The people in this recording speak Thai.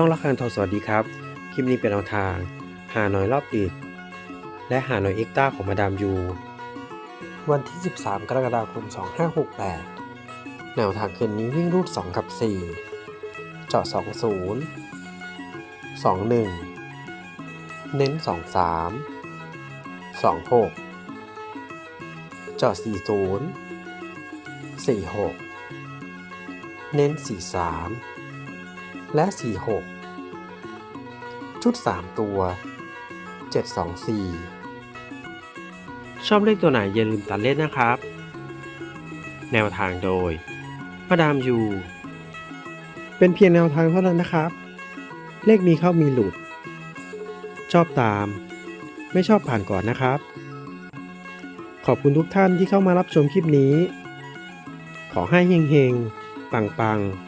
ช่องละครทองสวัสดีครับ คลิปนี้เป็นแนวทาง หาหน่อยรอบดึกและหาหน่อยเอ็กต้าของมาดามยู วันที่ 13 กรกฎาคม 2568 แนวทางคืนนี้วิ่งรูด 2 กับ 4 เจาะ 20 21 เน้น 23 26 เจาะ 40 46 เน้น 43 และ 46 ชุด 3 ตัว 724 ชอบเลขตัวไหนอย่าลืมตัดเล่นนะครับ แนวทางโดยมาดามยู เป็นเพียงแนวทางเท่านั้นนะครับ เลขมีเข้ามีหลุด ชอบตาม ไม่ชอบผ่านก่อนนะครับ ขอบคุณทุกท่านที่เข้ามารับชมคลิปนี้ ขอให้เฮงๆ ปังๆ